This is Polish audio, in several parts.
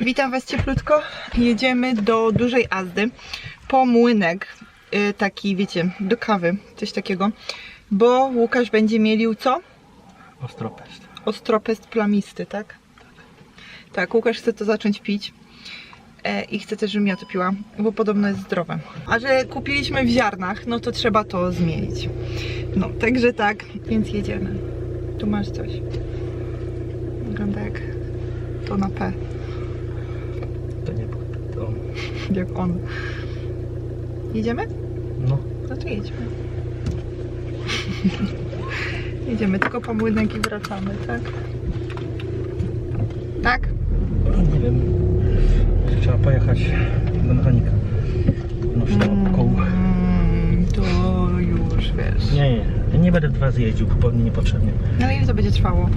Witam Was cieplutko. Jedziemy do dużej Azdy po młynek, y, taki wiecie, do kawy, coś takiego, bo Łukasz będzie mielił co? Ostropest. Ostropest plamisty, tak? Tak, Łukasz chce to zacząć pić. E, I chce też, żebym ja to piła, bo podobno jest zdrowe. A że kupiliśmy w ziarnach, no to trzeba to zmienić. No, także tak, więc jedziemy. Tu masz coś. Wygląda jak to na P, To nie było. To... jak on. Jedziemy? No. No to jedźmy. Jedziemy tylko po młynek i wracamy, tak? Tak? Nie wiem. Trzeba pojechać do mechanika. No to koło. Mm, to już wiesz. Nie, nie. Ja nie będę dwa zjeździł zupełnie niepotrzebnie. No ile to będzie trwało?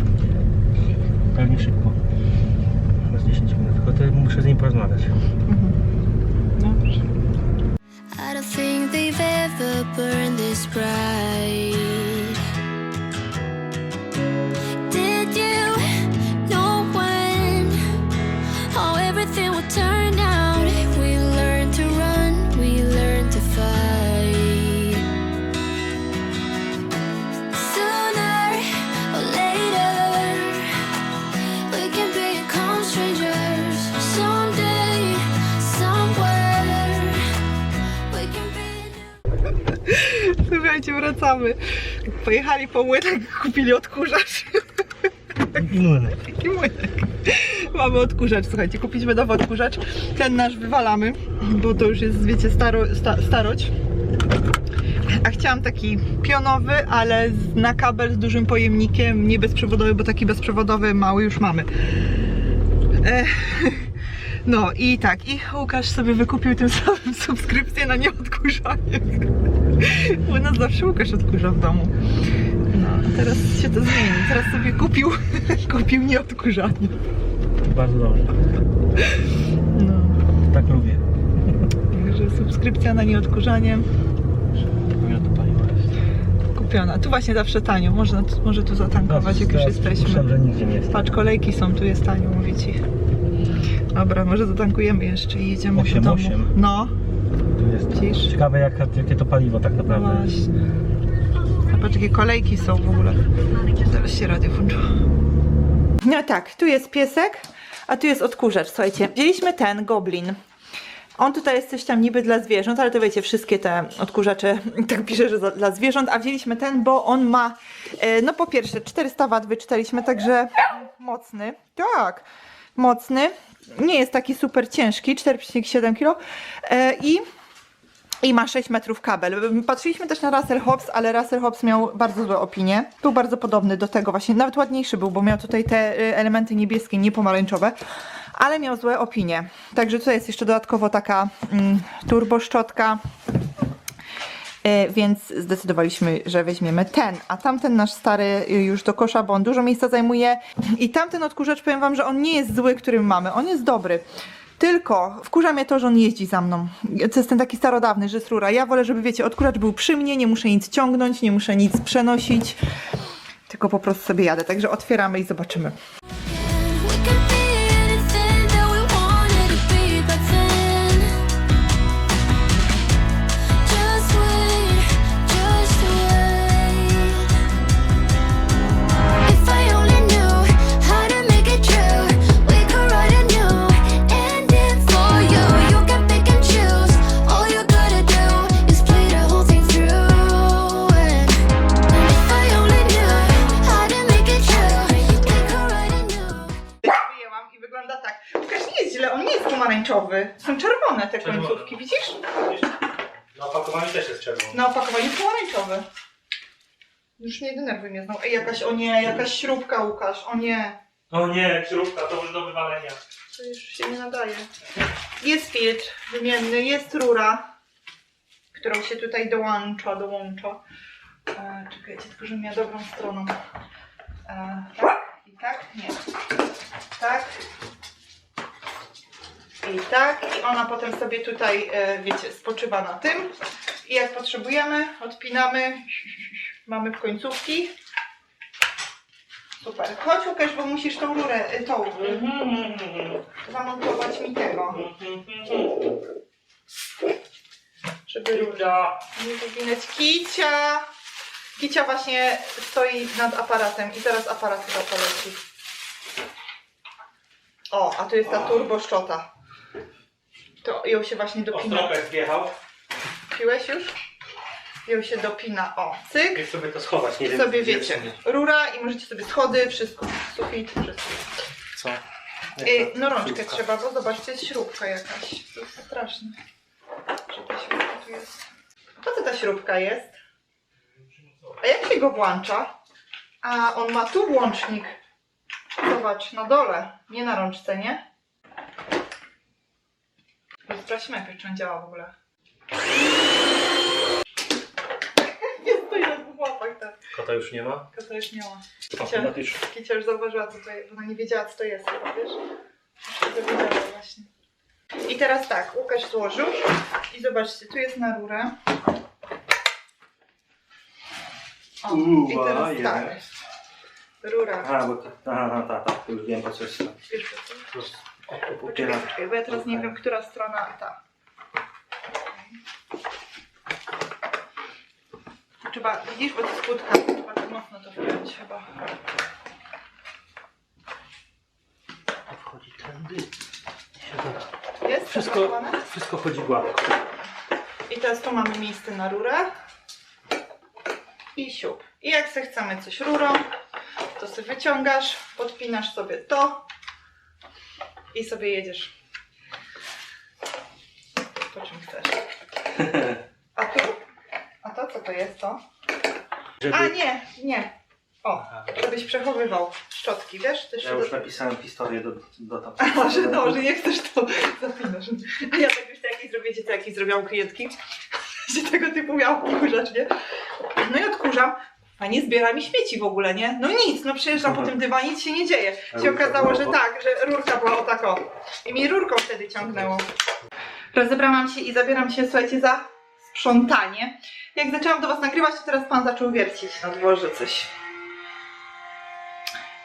Pewnie szybko. Bez 10 minut. Tylko to muszę z nim porozmawiać. Dobrze. surprise. Wracamy. Pojechali po młynek, kupili odkurzacz. I młynek. I młynek. Mamy odkurzacz, słuchajcie, kupiliśmy nowy odkurzacz. Ten nasz wywalamy, bo to już jest, wiecie, staro, sta, starość. A chciałam taki pionowy, ale na kabel z dużym pojemnikiem, nie bezprzewodowy, bo taki bezprzewodowy mały już mamy. E, no i tak, i Łukasz sobie wykupił tym samym subskrypcję na nieodkurzanie. U nas zawsze Łukasz odkurza w domu. No, a teraz się to zmieni. Teraz sobie kupił, kupił nieodkurzanie. Bardzo dobrze. No, Tak lubię. także subskrypcja na nieodkurzanie kupiona. Tu właśnie zawsze tanio, można, może tu zatankować jak już jesteśmy. Myślałem, że nigdzie nie jest. Patrz, kolejki są, tu jest tanio, mówię ci. Dobra, może zatankujemy jeszcze i jedziemy Osiem, do domu. osiem. No, Tu jest. Widzisz? Ciekawe jak, jakie to paliwo tak naprawdę jest. właśnie. Patrz, jakie kolejki są w ogóle. Zaraz się radio włączyło. No tak, tu jest piesek, a tu jest odkurzacz, słuchajcie. Wzięliśmy ten, Goblin. On tutaj jest coś tam niby dla zwierząt, ale to wiecie, wszystkie te odkurzacze, tak pisze, że za, dla zwierząt, a wzięliśmy ten, bo on ma, e, no po pierwsze 400 W wyczytaliśmy, także mocny, tak, mocny, nie jest taki super ciężki, 4,7 kg e, i i ma 6 metrów kabel. Patrzyliśmy też na Russell Hobbs, ale Russell Hobbs miał bardzo złe opinie. Był bardzo podobny do tego właśnie, nawet ładniejszy był, bo miał tutaj te y, elementy niebieskie, nie pomarańczowe, ale miał złe opinie. Także tutaj jest jeszcze dodatkowo taka mm, turbo szczotka. E, Więc zdecydowaliśmy, że weźmiemy ten, a tamten nasz stary już do kosza, bo on dużo miejsca zajmuje. I tamten odkurzacz, powiem Wam, że on nie jest zły, który mamy, on jest dobry. Tylko wkurza mnie to, że on jeździ za mną. To jest ten taki starodawny, że rura. Ja wolę, żeby wiecie, odkurzacz był przy mnie, nie muszę nic ciągnąć, nie muszę nic przenosić. Tylko po prostu sobie jadę. Także otwieramy i zobaczymy. Już nie denerwuj mnie znowu. Ej, jakaś, o nie, jakaś śrubka, Łukasz, o nie. O nie, śrubka, to już do wywalenia. To już się nie nadaje. Jest filtr wymienny, jest rura, którą się tutaj dołącza, dołącza. E, czekajcie, tylko żebym miała dobrą stroną. E, tak i tak? Nie. Tak. I tak. I ona potem sobie tutaj, e, wiecie, spoczywa na tym. I jak potrzebujemy, odpinamy. Mamy w końcówki. Super. Chodź Łukasz, bo musisz tą rurę, y, tą, y, zamontować mi tego. Żeby rura nie wyginać. Kicia! Kicia właśnie stoi nad aparatem i zaraz aparat chyba poleci. O, a tu jest ta turbo szczota. To ją się właśnie dopina. Ostropek wjechał. Piłeś już? Ją się dopina. O, cyk. Jak sobie to schować, nie I wiem. sobie gdzie wiecie, w sumie. rura i możecie sobie schody, wszystko, sufit, wszystko. Co? Ej, no rączkę Śrubka. trzeba, bo zobaczcie, jest śrubka jakaś. To jest straszne. Że ta śrubka tu jest. Po co ta śrubka jest? A jak się go włącza? A on ma tu włącznik. Zobacz, na dole, nie na rączce, nie? Sprawdźmy czy on działa w ogóle. Jest to na dwóch Kota już nie ma? To już nie ma. Kicia już zauważyła, co to jest. Ona nie wiedziała, co to jest, chyba, wiesz? To wiedziała właśnie. I teraz tak, Łukasz złożył. I zobaczcie, tu jest na rurę. O, i teraz a, tak. Rura. Aha, bo to, aha, aha, tak, tak, już wiem po co jest. Wiesz, co? Po prostu Poczekaj, poczekaj, bo ja teraz nie wiem, która strona ta. Trzeba, widzisz, bo to jest kłódka. Trzeba tak mocno to wpiąć chyba. Wchodzi tędy. Jest Wszystko, zapakowane? wszystko chodzi gładko. I teraz tu mamy miejsce na rurę. I siup. I jak sobie chcemy coś rurą, to sobie wyciągasz, podpinasz sobie to i sobie jedziesz. Po czym chcesz. A tu? A to jest to? Żeby... A nie, nie. O, Aha. żebyś przechowywał szczotki, wiesz? Też Ja już napisałem historię do, do tam. A że no, że nie chcesz to zapinasz. A ja tak już jakieś zrobię, to jakieś zrobiłam klientki. Że tego typu miał odkurzacz, nie? No i odkurzam. A nie zbiera mi śmieci w ogóle, nie? No nic, no przejeżdżam po tym dywanie, nic się nie dzieje. A Się okazało, że tak, że rurka była o tak o. I mi rurką wtedy ciągnęło. Rozebrałam się i zabieram się, słuchajcie, za sprzątanie. Jak zaczęłam do Was nagrywać, to teraz Pan zaczął wiercić na dworze coś.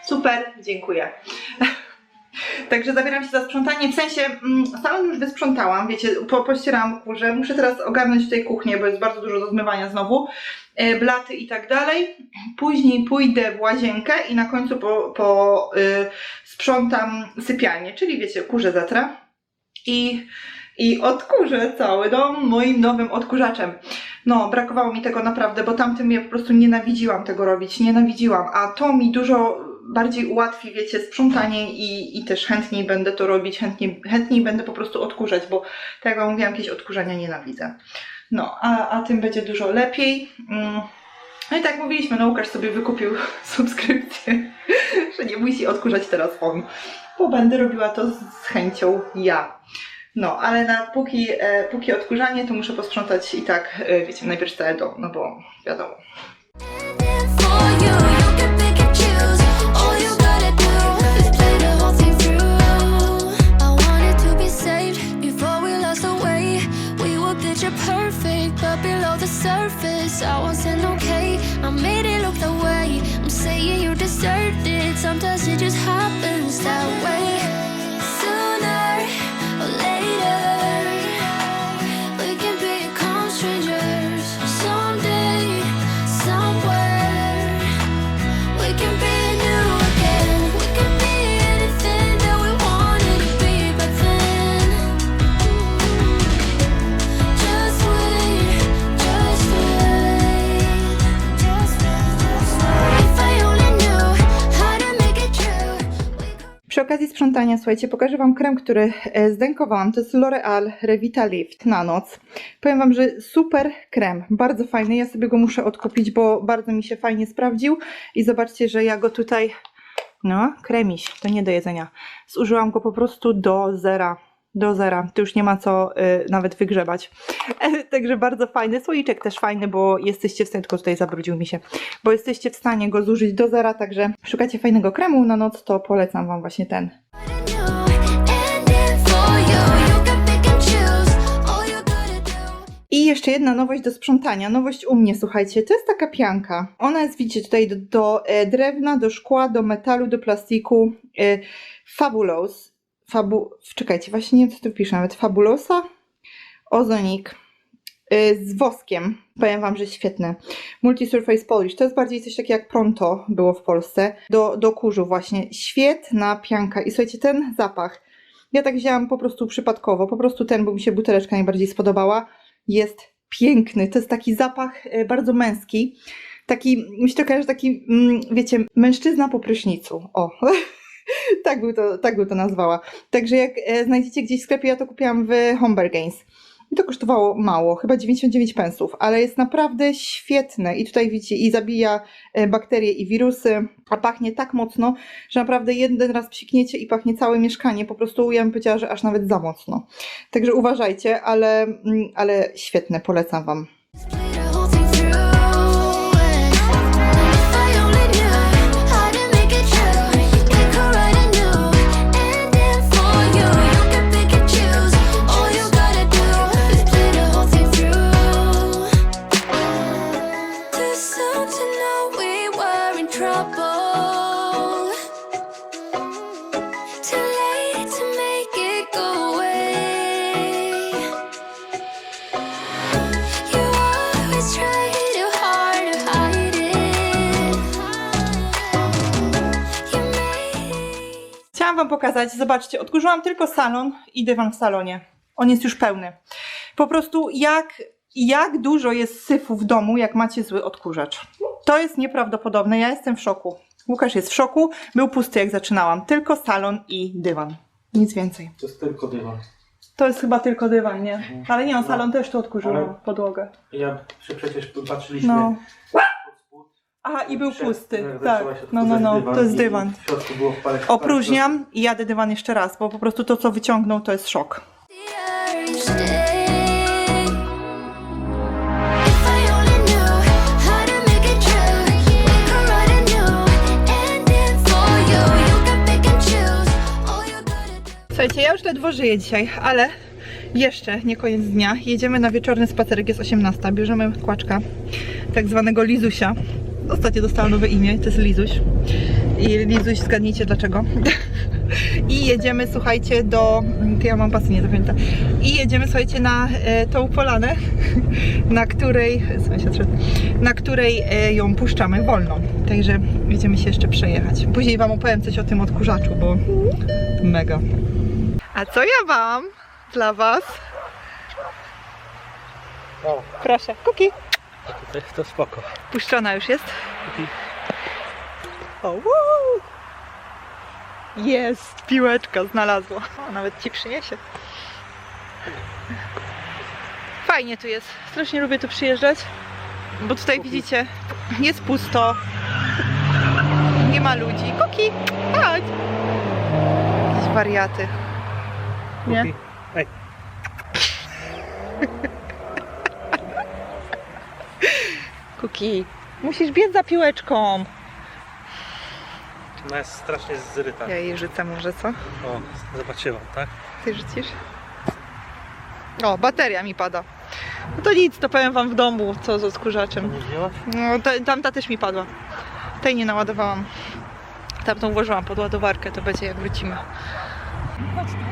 Super, dziękuję. Także zabieram się za sprzątanie, w sensie mm, salon już wysprzątałam, wiecie, po, pościerałam kurze, muszę teraz ogarnąć tutaj kuchnię, bo jest bardzo dużo do zmywania znowu, e, blaty i tak dalej. Później pójdę w łazienkę i na końcu po, po y, sprzątam sypialnię, czyli wiecie, kurze zetrę i, i odkurzę cały dom moim nowym odkurzaczem. No, brakowało mi tego naprawdę, bo tamtym ja po prostu nienawidziłam tego robić, nienawidziłam, a to mi dużo bardziej ułatwi, wiecie, sprzątanie i, i też chętniej będę to robić, chętniej, chętniej będę po prostu odkurzać, bo tak jak mówiłam, jakieś odkurzania nienawidzę. No, a, a tym będzie dużo lepiej. Mm. No i tak mówiliśmy, no Łukasz sobie wykupił subskrypcję, że nie musi odkurzać teraz on, bo będę robiła to z chęcią ja. No, ale na póki, e, póki odkurzanie, to muszę posprzątać i tak, e, wiecie, najpierw cały dom, no bo wiadomo. You, you okazji sprzątania, słuchajcie, pokażę Wam krem, który e, zdękowałam. To jest L'Oreal Revita Lift na noc. Powiem Wam, że super krem, bardzo fajny. Ja sobie go muszę odkupić, bo bardzo mi się fajnie sprawdził. I zobaczcie, że ja go tutaj, no, kremiś, to nie do jedzenia. Zużyłam go po prostu do zera. Do zera. Tu już nie ma co y, nawet wygrzebać. Także bardzo fajny. Słoiczek też fajny, bo jesteście w stanie, tylko tutaj zabrudził mi się, bo jesteście w stanie go zużyć do zera, także szukacie fajnego kremu na noc, to polecam Wam właśnie ten. I jeszcze jedna nowość do sprzątania. Nowość u mnie, słuchajcie, to jest taka pianka. Ona jest, widzicie, tutaj do, do e, drewna, do szkła, do metalu, do plastiku. E, Fabulous. Fabu... Czekajcie, właśnie nie wiem, co tu pisze nawet. Fabulosa? Ozonik. E, z woskiem. Powiem Wam, że świetne. Multi-Surface Polish. To jest bardziej coś takiego jak Pronto było w Polsce. Do, do kurzu właśnie. Świetna pianka. I słuchajcie, ten zapach. Ja tak wzięłam po prostu przypadkowo. Po prostu ten, bo mi się buteleczka najbardziej spodobała. Jest piękny. To jest taki zapach e, bardzo męski. Taki, mi się to kojarzy taki, mm, wiecie, mężczyzna po prysznicu. O, tak, był to, tak był to nazwała. Także jak e, znajdziecie gdzieś w sklepie, ja to kupiłam w Homber. I to kosztowało mało, chyba 99 pensów, ale jest naprawdę świetne. I tutaj widzicie, i zabija e, bakterie i wirusy, a pachnie tak mocno, że naprawdę jeden raz psikniecie i pachnie całe mieszkanie. Po prostu ja bym powiedziała, że aż nawet za mocno. Także uważajcie, ale, mm, ale świetne, polecam Wam. Chciałam Wam pokazać, zobaczcie, odkurzyłam tylko salon i dywan w salonie. On jest już pełny. Po prostu jak, jak dużo jest syfu w domu, jak macie zły odkurzacz. To jest nieprawdopodobne, ja jestem w szoku. Łukasz jest w szoku, był pusty jak zaczynałam. Tylko salon i dywan. Nic więcej. To jest tylko dywan. To jest chyba tylko dywan, nie? Ale nie, on salon też tu odkurzył Ale- podłogę. Ja przy- przecież patrzyliśmy No. pod spód. Aha, i był pusty. jak Tak, się no, no, no, to jest i dywan. W środku było parę Opróżniam i jadę dywan jeszcze raz, bo po prostu to, co wyciągnął, to jest szok. Słuchajcie, ja już ledwo żyję dzisiaj, ale jeszcze nie koniec dnia. Jedziemy na wieczorny spacerek, jest 18. Bierzemy kłaczka, tak zwanego Lizusia. Ostatnio dostałam nowe imię, to jest Lizuś. I Lizuś, zgadnijcie dlaczego. I jedziemy, słuchajcie, do... Ja mam pasję, nie zapamiętam. I jedziemy, słuchajcie, na e, tą polanę, na której... Szedł, na której e, ją puszczamy wolną. Także jedziemy się jeszcze przejechać. Później Wam opowiem coś o tym odkurzaczu, bo mega. A co ja mam dla Was? O, Proszę, kuki. to, to spoko. Puszczona już jest. Kuki. O! Jest, piłeczka znalazła. O, nawet Ci przyniesie. Fajnie tu jest. Strasznie lubię tu przyjeżdżać, bo tutaj widzicie, jest pusto. Nie ma ludzi. Kuki, chodź. Jakieś wariaty. Nie? Kuki. Ej, Kuki, musisz biec za piłeczką. ona jest strasznie zryta. Ja jej rzucę może, co? O, zobaczyłam, tak? Ty rzucisz? O, bateria mi pada. No to nic, to powiem wam w domu, co z odkurzaczem. Nie wzięłaś? No, ta, tamta też mi padła. Tej nie naładowałam. Tamtą włożyłam pod ładowarkę, to będzie jak wrócimy. Tu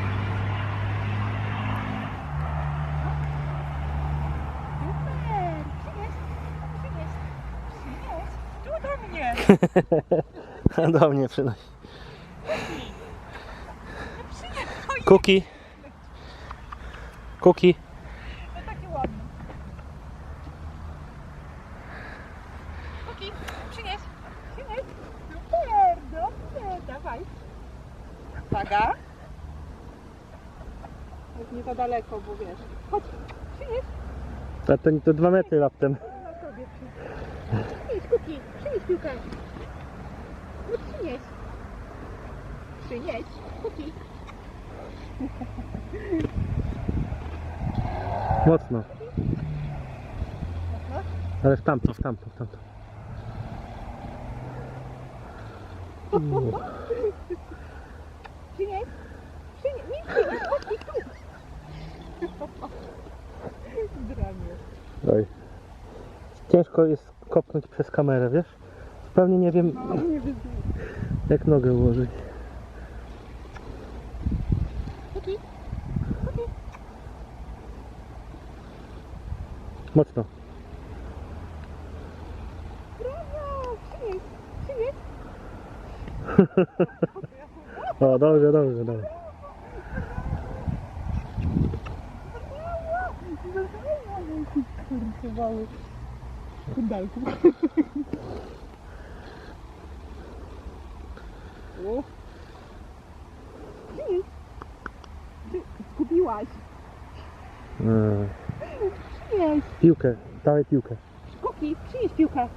do mnie! Przynosi. Kuki. Kuki. Takie ładne. Kuki, przynieś. Przynieś. Super, dobrze, dawaj. Uwaga. Jest nie za daleko, bo wiesz. Chodź, przynieś. A to, to dwa metry raptem. Na sobie przynieś. Przynieś, Kuki, przynieś piłkę. No przynieś. Przynieś, Kuki. Mocno. Ale w tamto, w tamto, w tamto. Przynieś. Przynieś, nie przynieś, Kuki, tu. Oj. Ciężko jest kopnąć przez kamerę, wiesz? Zupełnie nie wiem, jak nogę ułożyć. Mocno. O, dobrze, dobrze, dobrze. Kupiłaś. Mm. Przynieś. Piłkę, dawaj piłkę. Kuki, przynieś piłkę.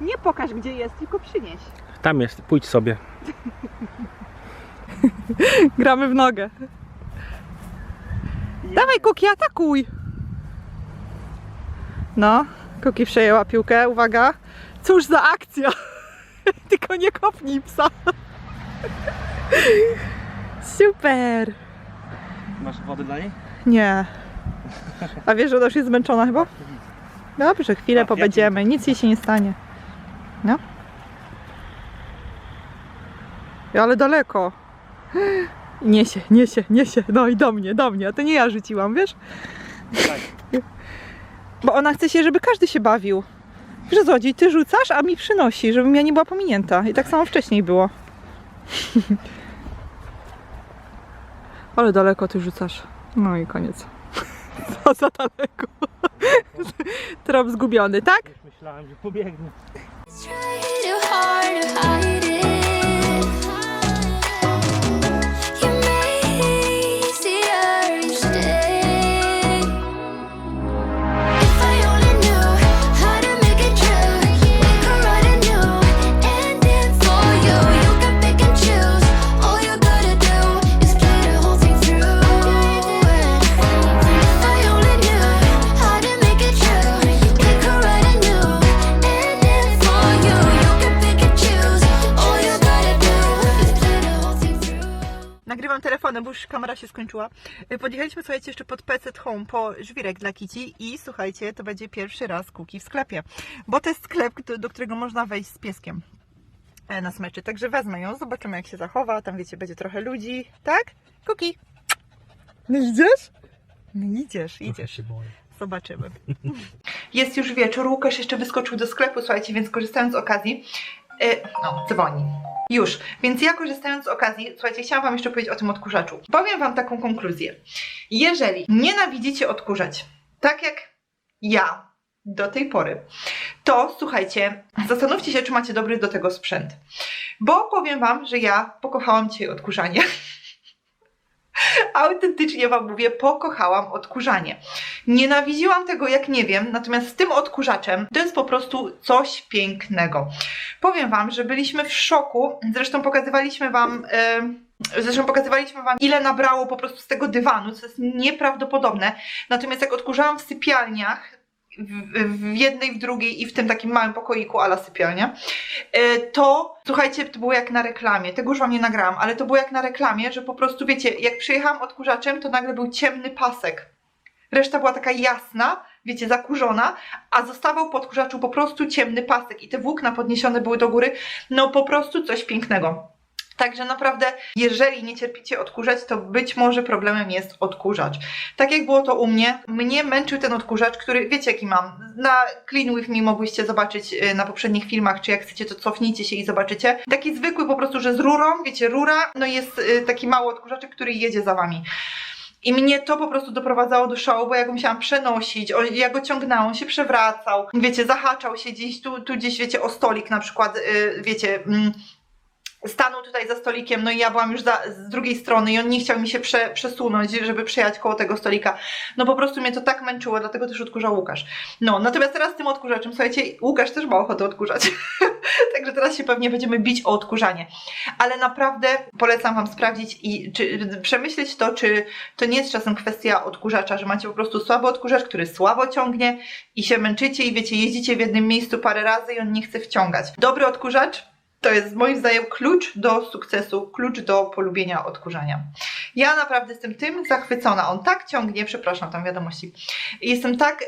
Nie pokaż gdzie jest, tylko przynieś. Tam jest, pójdź sobie. Gramy w nogę. Dawaj Kuki, atakuj! No, Kuki przejęła piłkę, uwaga. Cóż za akcja! Tylko nie kopnij psa. Super! Masz wodę dla niej? Nie. A wiesz, że ona już jest zmęczona chyba? Dobrze, chwilę Tak, ja pobędziemy, nic jej się nie stanie. No. Ale daleko. Niesie, niesie, niesie. No i do mnie, do mnie. A to nie ja rzuciłam, wiesz? Tak. Bo ona chce się, żeby każdy się bawił. Że złodziej, ty rzucasz, a mi przynosi, żebym ja nie była pominięta. I tak samo wcześniej było. Ale daleko ty rzucasz. No i koniec. Co za daleko. Trop zgubiony, tak? Już myślałem, że pobiegnie. Telefonem, bo już kamera się skończyła. Y, Podjechaliśmy, słuchajcie, jeszcze pod PC Home po żwirek dla Kici i słuchajcie, to będzie pierwszy raz kuki w sklepie, bo to jest sklep, do którego można wejść z pieskiem e, na smyczy. Także wezmę ją, zobaczymy jak się zachowa. Tam wiecie, będzie trochę ludzi, tak? Kuki. No idziesz? No idziesz, idziesz. się boję. Zobaczymy. Jest już wieczór, Łukasz jeszcze wyskoczył do sklepu, słuchajcie, więc korzystając z okazji, no, dzwoni. Już, więc ja korzystając z okazji, słuchajcie, chciałam Wam jeszcze powiedzieć o tym odkurzaczu. Powiem Wam taką konkluzję. Jeżeli nienawidzicie odkurzać, tak jak ja do tej pory, to słuchajcie, zastanówcie się, czy macie dobry do tego sprzęt. Bo powiem Wam, że ja pokochałam dzisiaj odkurzanie. Autentycznie Wam mówię, pokochałam odkurzanie. Nienawidziłam tego jak nie wiem, natomiast z tym odkurzaczem to jest po prostu coś pięknego. Powiem Wam, że byliśmy w szoku, zresztą pokazywaliśmy Wam. em, Zresztą pokazywaliśmy Wam, ile nabrało po prostu z tego dywanu, co jest nieprawdopodobne. Natomiast jak odkurzałam w sypialniach, w, jednej, w drugiej i w tym takim małym pokoiku ala sypialnia, e, to słuchajcie, to było jak na reklamie. Tego już Wam nie nagrałam, ale to było jak na reklamie, że po prostu wiecie, jak przyjechałam odkurzaczem, to nagle był ciemny pasek. Reszta była taka jasna, wiecie, zakurzona, a zostawał po odkurzaczu po prostu ciemny pasek i te włókna podniesione były do góry. No po prostu coś pięknego. Także naprawdę, jeżeli nie cierpicie odkurzać, to być może problemem jest odkurzacz. Tak jak było to u mnie, mnie męczył ten odkurzacz, który wiecie jaki mam. Na Clean With Me mogłyście zobaczyć y, na poprzednich filmach, czy jak chcecie, to cofnijcie się i zobaczycie. Taki zwykły po prostu, że z rurą, wiecie, rura, no jest y, taki mały odkurzaczek, który jedzie za wami. I mnie to po prostu doprowadzało do szału, bo ja go musiałam przenosić, ja go ciągnęłam, on się przewracał, wiecie, zahaczał się gdzieś, tu, tu gdzieś, wiecie, o stolik na przykład, y, wiecie, mm, stanął tutaj za stolikiem, no i ja byłam już za, z drugiej strony i on nie chciał mi się prze, przesunąć, żeby przejechać koło tego stolika. No po prostu mnie to tak męczyło, dlatego też odkurzał Łukasz. No, natomiast teraz z tym odkurzaczem, słuchajcie, Łukasz też ma ochotę odkurzać. Także teraz się pewnie będziemy bić o odkurzanie. Ale naprawdę polecam Wam sprawdzić i czy, przemyśleć to, czy to nie jest czasem kwestia odkurzacza, że macie po prostu słaby odkurzacz, który słabo ciągnie i się męczycie i wiecie, jeździcie w jednym miejscu parę razy i on nie chce wciągać. Dobry odkurzacz To jest moim zdaniem klucz do sukcesu, klucz do polubienia odkurzania. Ja naprawdę jestem tym zachwycona. On tak ciągnie, przepraszam, tam wiadomości. Jestem tak,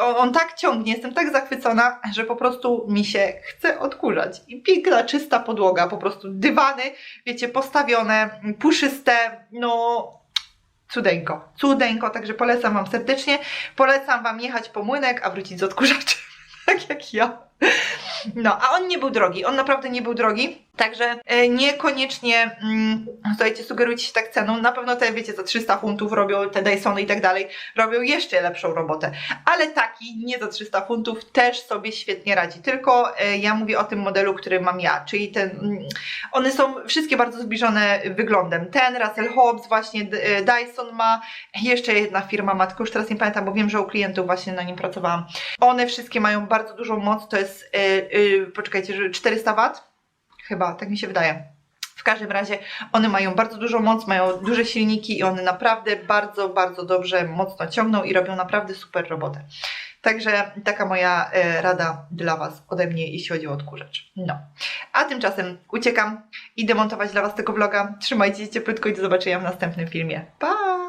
on, on tak ciągnie, jestem tak zachwycona, że po prostu mi się chce odkurzać. I piękna, czysta podłoga, po prostu dywany, wiecie, postawione, puszyste, no cudeńko, cudeńko, także polecam Wam serdecznie. Polecam Wam jechać po młynek, a wrócić z odkurzaczem, tak jak ja. No, a on nie był drogi, on naprawdę nie był drogi, także e, niekoniecznie, mm, słuchajcie, sugerujcie się tak ceną, na pewno te, wiecie, za 300 funtów robią te Dysony i tak dalej, robią jeszcze lepszą robotę, ale taki, nie za 300 funtów, też sobie świetnie radzi, tylko e, ja mówię o tym modelu, który mam ja, czyli ten, mm, one są wszystkie bardzo zbliżone wyglądem, ten Russell Hobbs właśnie, e, Dyson ma, jeszcze jedna firma ma, tylko już teraz nie pamiętam, bo wiem, że u klientów właśnie na nim pracowałam, one wszystkie mają bardzo dużą moc, to jest, e, e, poczekajcie, że 400 W? Chyba, tak mi się wydaje. W każdym razie one mają bardzo dużą moc, mają duże silniki i one naprawdę bardzo, bardzo dobrze, mocno ciągną i robią naprawdę super robotę. Także taka moja e, rada dla Was ode mnie, jeśli chodzi o odkurzacz. No. A tymczasem uciekam, idę montować dla Was tego vloga. Trzymajcie się cieplutko i do zobaczenia w następnym filmie. Pa!